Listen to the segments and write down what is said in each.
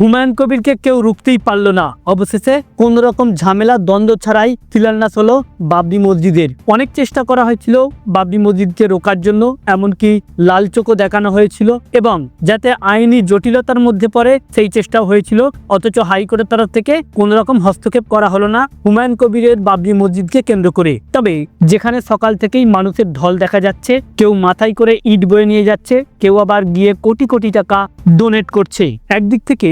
হুমায়ুন কবিরকে কেউ রুখতেই পারল না। অবশেষে কোন রকম ঝামেলা, দ্বন্দ্ব ছাড়াই শিলান্যাস হলো বাবরি মসজিদের। অনেক চেষ্টা করা হয়েছিল বাবরি মসজিদকে রোকার জন্য, এমনকি লাল চোখও দেখানো হয়েছিল এবং যাতে আইনি জটিলতার মধ্যে পড়ে সেই চেষ্টাও হয়েছিল, অথচ হাইকোর্টের তরফ থেকে কোন রকম হস্তক্ষেপ করা হলো না হুমায়ুন কবিরের বাবরি মসজিদকে কেন্দ্র করে। তবে যেখানে সকাল থেকেই মানুষের ঢল দেখা যাচ্ছে, কেউ মাথায় করে ইট বয়ে নিয়ে যাচ্ছে, কেউ আবার গিয়ে কোটি কোটি টাকা ডোনেট করছে। একদিক থেকে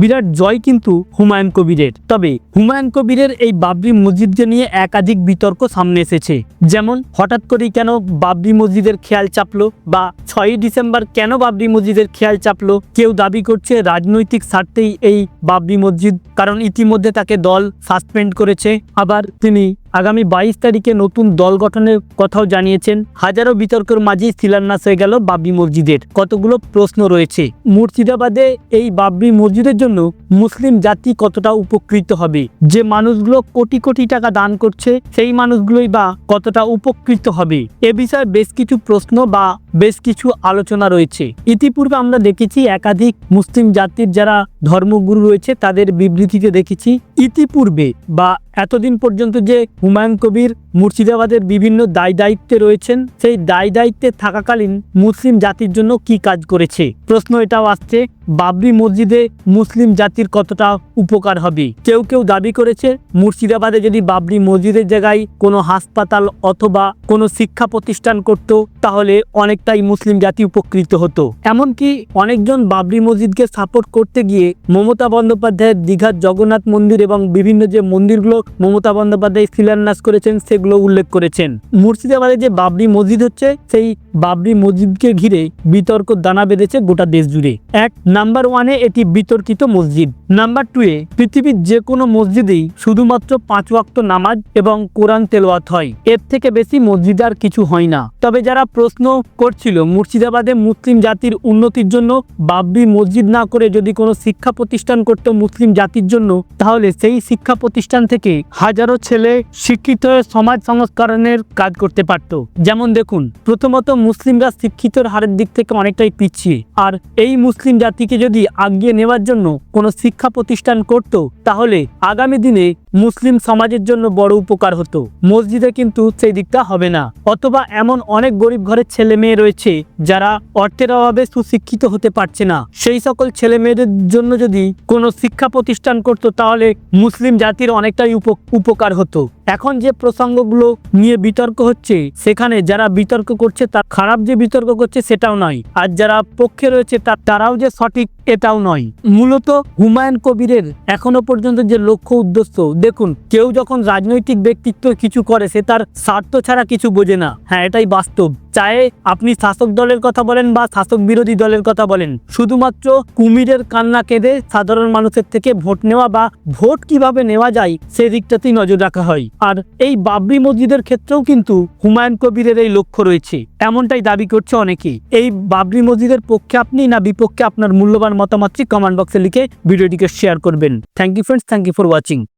বিরাট জয় কিন্তু হুমায়ুন কবিরের। তবে হুমায়ুন কবিরের এই বাবরি মসজিদকে নিয়ে একাধিক বিতর্ক সামনে এসেছে। যেমন, হঠাৎ করেই কেন বাবরি মসজিদের খেয়াল চাপলো বা ছয়ই ডিসেম্বর কেন বাবরি মসজিদের খেয়াল চাপলো? কেউ দাবি করছে রাজনৈতিক স্বার্থেই এই বাবরি মসজিদ, কারণ ইতিমধ্যে তাকে দল সাসপেন্ড করেছে। আবার তিনি আগামী বাইশ তারিখে নতুন দল গঠনের কথাও জানিয়েছেন। হাজারো বিতর্কের মাঝেই শিলান্যাস হয়ে গেল বাবরি মসজিদের। কতগুলো প্রশ্ন রয়েছে। মুর্শিদাবাদে এই বাবরি মসজিদের জন্য মুসলিম জাতি কতটা উপকৃত হবে? যে মানুষগুলো কোটি কোটি টাকা দান করছে, সেই মানুষগুলোই বা কতটা উপকৃত হবে? এ বিষয়ে বেশ কিছু প্রশ্ন বা বেশ কিছু আলোচনা রয়েছে। ইতিপূর্বে আমরা দেখেছি একাধিক মুসলিম জাতির যারা ধর্মগুরু রয়েছে, তাদের বিবৃতিতে দেখেছি। ইতিপূর্বে বা এতদিন পর্যন্ত যে হুমায়ুন কবির মুর্শিদাবাদের বিভিন্ন দায় দায়িত্বে রয়েছেন, সেই দায় দায়িত্বে থাকাকালীন মুসলিম জাতির জন্য কি কাজ করেছে? প্রশ্ন এটাও আসছে, বাবরি মসজিদে মুসলিম জাতির কতটা উপকার হবে? কেউ কেউ দাবি করেছে, মুর্শিদাবাদে যদি বাবরি মসজিদের জায়গায় কোনো হাসপাতাল অথবা কোনো শিক্ষা প্রতিষ্ঠান করত, তাহলে অনেকটাই মুসলিম জাতি উপকৃত হতো। এমনকি অনেকজন বাবরি মসজিদকে সাপোর্ট করতে গিয়ে মমতা বন্দ্যোপাধ্যায়ের দীঘার জগন্নাথ মন্দির এবং বিভিন্ন যে মন্দিরগুলো মমতা বন্দ্যোপাধ্যায় শিলান্যাস করেছেন সেগুলো উল্লেখ করেছেন। মুর্শিদাবাদের যে বাবরি মসজিদ হচ্ছে সেই বাবরি মসজিদকে ঘিরে বিতর্ক দানা বেঁধেছে গোটা দেশ জুড়ে। এক, নাম্বার ওয়ানে এটি বিতর্কিত মসজিদ। নাম্বার টু এ পৃথিবীর যে কোনো মসজিদেই শুধুমাত্র পাঁচ ওয়াক্ত নামাজ এবং কোরআন তেলাওয়াত হয়। এর থেকে বেশি মসজিদ আর কিছু হয় না। তবে যারা প্রশ্ন করছিল মুর্শিদাবাদে মুসলিম জাতির উন্নতির জন্য বাবরি মসজিদ না করে যদি কোনো শিক্ষা প্রতিষ্ঠান করতো মুসলিম জাতির জন্য, তাহলে সেই শিক্ষা প্রতিষ্ঠান থেকে হাজারো ছেলে শিক্ষিত হয়ে সমাজ সংস্করণের কাজ করতে পারত। যেমন দেখুন, প্রথমত মুসলিমরা শিক্ষিতর হারের দিক থেকে অনেকটাই পিছিয়ে। আর এই মুসলিম জাতিকে যদি আগিয়ে নেওয়ার জন্য কোনো শিক্ষা প্রতিষ্ঠান করত, তাহলে আগামী দিনে মুসলিম সমাজের জন্য বড় উপকার হতো। মসজিদে কিন্তু সেই দিকটা হবে না। অথবা এমন অনেক গরিব ঘরের ছেলে মেয়ে রয়েছে, যারা অর্থের অভাবে সুশিক্ষিত হতে পারছে না। সেই সকল ছেলে মেয়েদের জন্য যদি কোনো শিক্ষা প্রতিষ্ঠান করত, তাহলে মুসলিম জাতির অনেকটাই উপ- উপকার হতো। এখন যে প্রসঙ্গগুলো নিয়ে বিতর্ক হচ্ছে, সেখানে যারা বিতর্ক করছে, তার খারাপ যে বিতর্ক করছে সেটাও নয়। আর যারা পক্ষে রয়েছে তার তারাও যে সঠিক এটাও নয়। মূলত হুমায়ুন কবিরের এখনও পর্যন্ত যে লক্ষ্য উদ্দেশ্য, দেখুন, কেউ যখন রাজনৈতিক ব্যক্তিত্ব কিছু করে, সে তার স্বার্থ ছাড়া কিছু বোঝে না। হ্যাঁ এটাই বাস্তব। চাহে আপনি শাসক দলের কথা বলেন বা শাসক বিরোধী দলের কথা বলেন, শুধুমাত্র কুমিরের কান্না কেঁদে সাধারণ মানুষের থেকে ভোট নেওয়া বা ভোট কীভাবে নেওয়া যায় সেই দিকটাতেই নজর রাখা হয়। আর এই বাবরি মসজিদের ক্ষেত্রেও কিন্তু হুমায়ুন কবিরের এই লক্ষ্য রয়েছে। এমনটাই দাবি করছে অনেকেই। এই বাবরি মসজিদের পক্ষে আপনি না বিপক্ষে আপনার মূল্যবান মতামতটি কমেন্ট বক্সে লিখে ভিডিওটিকে শেয়ার করবেন। Thank you friends thank you for watching